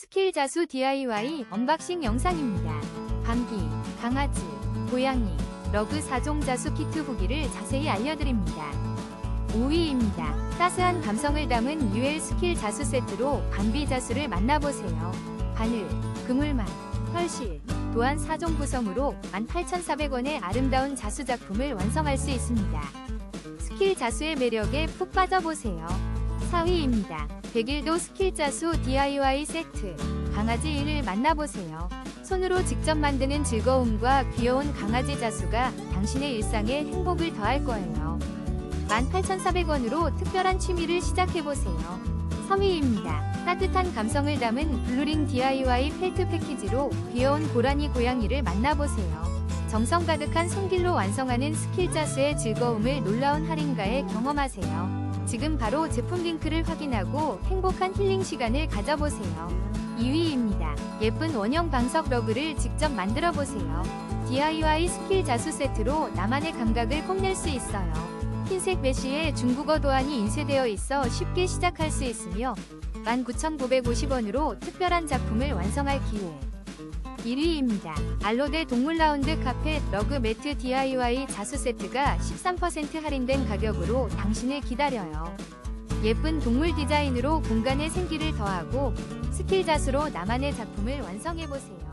스킬 자수 DIY 언박싱 영상입니다. 감기, 강아지, 고양이, 러그 4종 자수 키트 후기를 자세히 알려드립니다. 5위입니다. 따스한 감성을 담은 UL 스킬 자수 세트로 감비 자수를 만나보세요. 바늘, 그물망, 털실, 또한 4종 구성으로 18,400원의 아름다운 자수 작품을 완성할 수 있습니다. 스킬 자수의 매력에 푹 빠져보세요. 4위입니다. 101도 스킬 자수 DIY 세트. 강아지 일을 만나보세요. 손으로 직접 만드는 즐거움과 귀여운 강아지 자수가 당신의 일상에 행복을 더할 거예요. 18,400원으로 특별한 취미를 시작해보세요. 3위입니다. 따뜻한 감성을 담은 블루링 DIY 펠트 패키지로 귀여운 고라니 고양이를 만나보세요. 정성 가득한 손길로 완성하는 스킬 자수의 즐거움을 놀라운 할인가에 경험하세요. 지금 바로 제품 링크를 확인하고 행복한 힐링 시간을 가져보세요. 2위입니다. 예쁜 원형 방석 러그를 직접 만들어 보세요. DIY 스킬 자수 세트로 나만의 감각을 뽐낼 수 있어요. 흰색 메쉬에 중국어 도안이 인쇄되어 있어 쉽게 시작할 수 있으며 19,950원으로 특별한 작품을 완성할 기회. 1위입니다. 알로데 동물 라운드 카펫 러그 매트 DIY 자수 세트가 13% 할인된 가격으로 당신을 기다려요. 예쁜 동물 디자인으로 공간에 생기를 더하고 스킬 자수로 나만의 작품을 완성해보세요.